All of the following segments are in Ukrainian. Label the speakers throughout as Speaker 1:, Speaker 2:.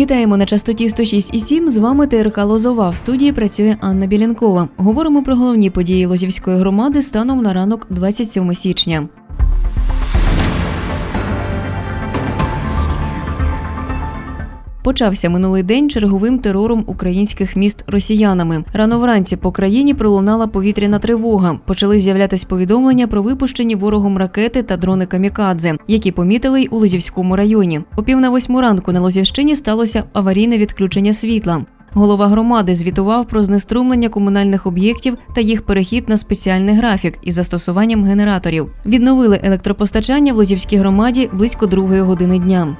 Speaker 1: Вітаємо на частоті 106,7. З вами ТРК Лозова. В студії працює Анна Білянкова. Говоримо про головні події Лозівської громади станом на ранок 27 січня. Почався минулий день черговим терором українських міст росіянами. Рано вранці по країні пролунала повітряна тривога. Почали з'являтись повідомлення про випущені ворогом ракети та дрони камікадзе, які помітили й у Лозівському районі. О пів на восьму ранку на Лозівщині сталося аварійне відключення світла. Голова громади звітував про знеструмлення комунальних об'єктів та їх перехід на спеціальний графік із застосуванням генераторів. Відновили електропостачання в Лозівській громаді близько другої години дня.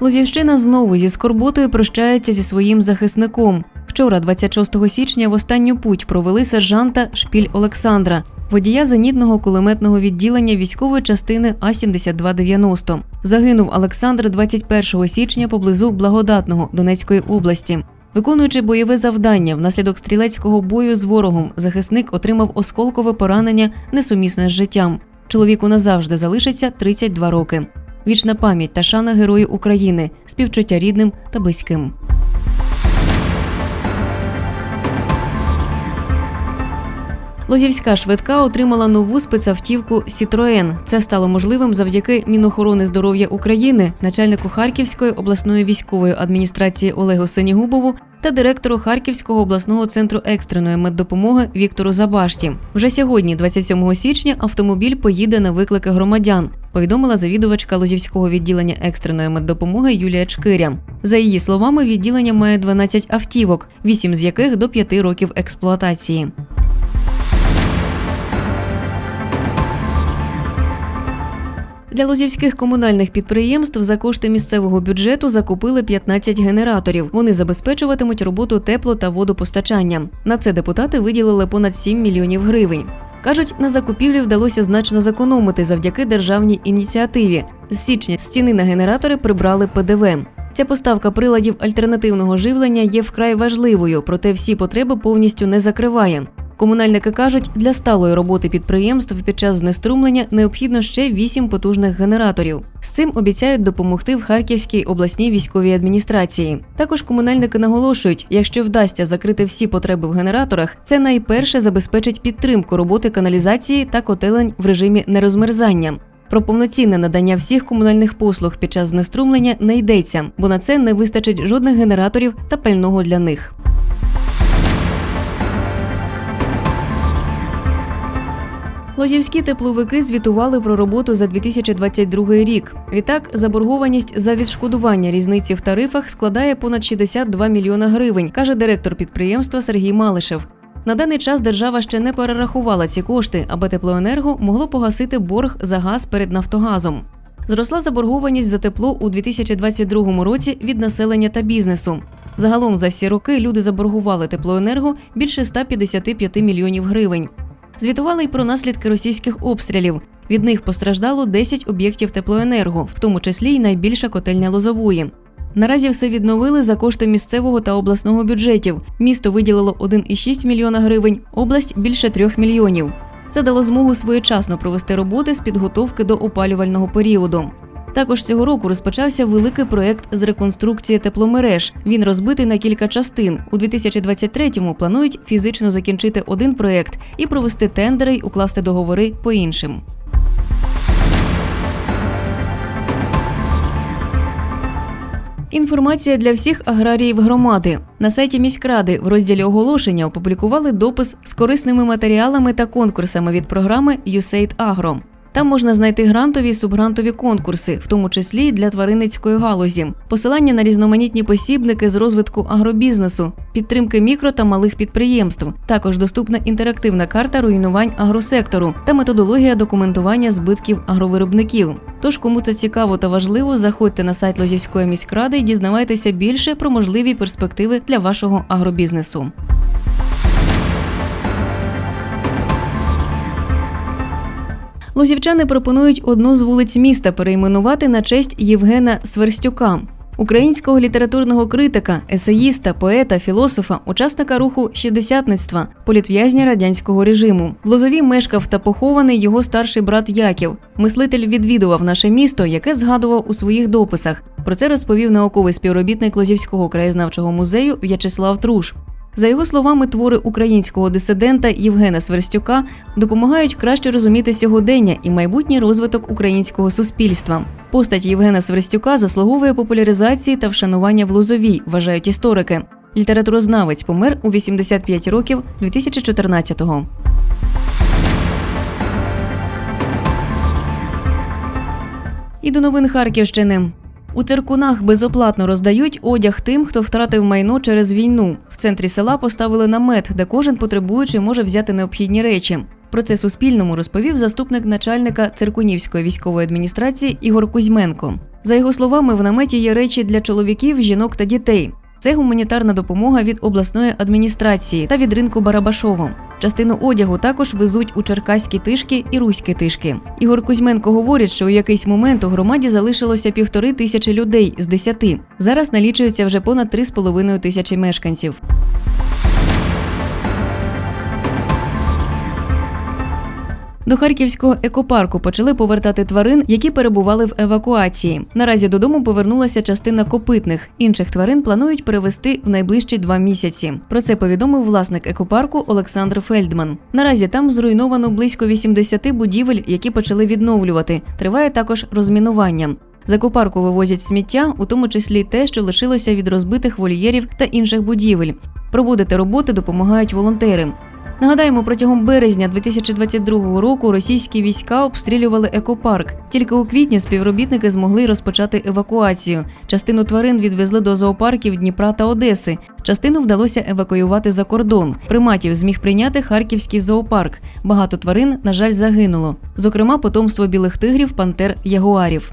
Speaker 1: Лозівщина знову зі скорботою прощається зі своїм захисником. Вчора, 26 січня, в останню путь провели сержанта Шпіль Олександра, водія зенітного кулеметного відділення військової частини А 7290 Загинув Олександр 21 січня поблизу Благодатного Донецької області. Виконуючи бойове завдання внаслідок стрілецького бою з ворогом, захисник отримав осколкове поранення несумісне з життям. Чоловіку назавжди залишиться 32 роки. Вічна пам'ять та шана Герою України, співчуття рідним та близьким. Лозівська швидка отримала нову спецавтівку Сітроен. Це стало можливим завдяки Мінохорони здоров'я України, начальнику Харківської обласної військової адміністрації Олегу Сенігубову та директору Харківського обласного центру екстреної меддопомоги Віктору Забашті. Вже сьогодні, 27 січня, автомобіль поїде на виклики громадян. Повідомила завідувачка Лозівського відділення екстреної меддопомоги Юлія Чкиря. За її словами, відділення має 12 автівок, 8 з яких до 5 років експлуатації. Для лозівських комунальних підприємств за кошти місцевого бюджету закупили 15 генераторів. Вони забезпечуватимуть роботу тепло та водопостачання. На це депутати виділили понад 7 мільйонів гривень. Кажуть, на закупівлі вдалося значно зекономити завдяки державній ініціативі. З січня стіни на генератори прибрали ПДВ. Ця поставка приладів альтернативного живлення є вкрай важливою, проте всі потреби повністю не закриває. Комунальники кажуть, для сталої роботи підприємств під час знеструмлення необхідно ще 8 потужних генераторів. З цим обіцяють допомогти в Харківській обласній військовій адміністрації. Також комунальники наголошують, якщо вдасться закрити всі потреби в генераторах, це найперше забезпечить підтримку роботи каналізації та котелень в режимі нерозмерзання. Про повноцінне надання всіх комунальних послуг під час знеструмлення не йдеться, бо на це не вистачить жодних генераторів та пального для них. Лозівські тепловики звітували про роботу за 2022 рік. Відтак, заборгованість за відшкодування різниці в тарифах складає понад 62 мільйона гривень, каже директор підприємства Сергій Малишев. На даний час держава ще не перерахувала ці кошти, аби теплоенерго могло погасити борг за газ перед Нафтогазом. Зросла заборгованість за тепло у 2022 році від населення та бізнесу. Загалом за всі роки люди заборгували теплоенерго більше 155 мільйонів гривень. Звітували й про наслідки російських обстрілів. Від них постраждало 10 об'єктів теплоенерго, в тому числі й найбільша котельня Лозової. Наразі все відновили за кошти місцевого та обласного бюджетів. Місто виділило 1,6 мільйона гривень, область більше 3 мільйонів. Це дало змогу своєчасно провести роботи з підготовки до опалювального періоду. Також цього року розпочався великий проект з реконструкції тепломереж. Він розбитий на кілька частин. У 2023-му планують фізично закінчити один проект і провести тендери й укласти договори по іншим. Інформація для всіх аграріїв громади. На сайті міськради в розділі оголошення опублікували допис з корисними матеріалами та конкурсами від програми USAID Agro. Там можна знайти грантові і субгрантові конкурси, в тому числі для тваринницької галузі, посилання на різноманітні посібники з розвитку агробізнесу, підтримки мікро та малих підприємств. Також доступна інтерактивна карта руйнувань агросектору та методологія документування збитків агровиробників. Тож, кому це цікаво та важливо, заходьте на сайт Лозівської міськради і дізнавайтеся більше про можливі перспективи для вашого агробізнесу. Лозівчани пропонують одну з вулиць міста перейменувати на честь Євгена Сверстюка. українського літературного критика, есеїста, поета, філософа, учасника руху шістдесятництва, політв'язня радянського режиму. В Лозові мешкав та похований його старший брат Яків. Мислитель відвідував наше місто, яке згадував у своїх дописах. Про це розповів науковий співробітник Лозівського краєзнавчого музею В'ячеслав Труш. За його словами, твори українського дисидента Євгена Сверстюка допомагають краще розуміти сьогодення і майбутній розвиток українського суспільства. Постать Євгена Сверстюка заслуговує популяризації та вшанування в Лозовій, вважають історики. Літературознавець помер у 85 років 2014-го. І до новин Харківщини. У циркунах безоплатно роздають одяг тим, хто втратив майно через війну. В центрі села поставили намет, де кожен потребуючий може взяти необхідні речі. Про це Суспільному розповів заступник начальника циркунівської військової адміністрації Ігор Кузьменко. За його словами, в наметі є речі для чоловіків, жінок та дітей. Це гуманітарна допомога від обласної адміністрації та від ринку Барабашово. Частину одягу також везуть у черкаські тишки і руські тишки. Ігор Кузьменко говорить, що у якийсь момент у громаді залишилося півтори тисячі людей з десяти. Зараз налічується вже понад три з половиною тисячі мешканців. До харківського екопарку почали повертати тварин, які перебували в евакуації. Наразі додому повернулася частина копитних. Інших тварин планують перевести в найближчі два місяці. Про це повідомив власник екопарку Олександр Фельдман. Наразі там зруйновано близько 80 будівель, які почали відновлювати. Триває також розмінування. З екопарку вивозять сміття, у тому числі те, що лишилося від розбитих вольєрів та інших будівель. Проводити роботи допомагають волонтери. Нагадаємо, протягом березня 2022 року російські війська обстрілювали екопарк. Тільки у квітні співробітники змогли розпочати евакуацію. Частину тварин відвезли до зоопарків Дніпра та Одеси. Частину вдалося евакуювати за кордон. Приматів зміг прийняти харківський зоопарк. Багато тварин, на жаль, загинуло. Зокрема, потомство білих тигрів, пантер, ягуарів.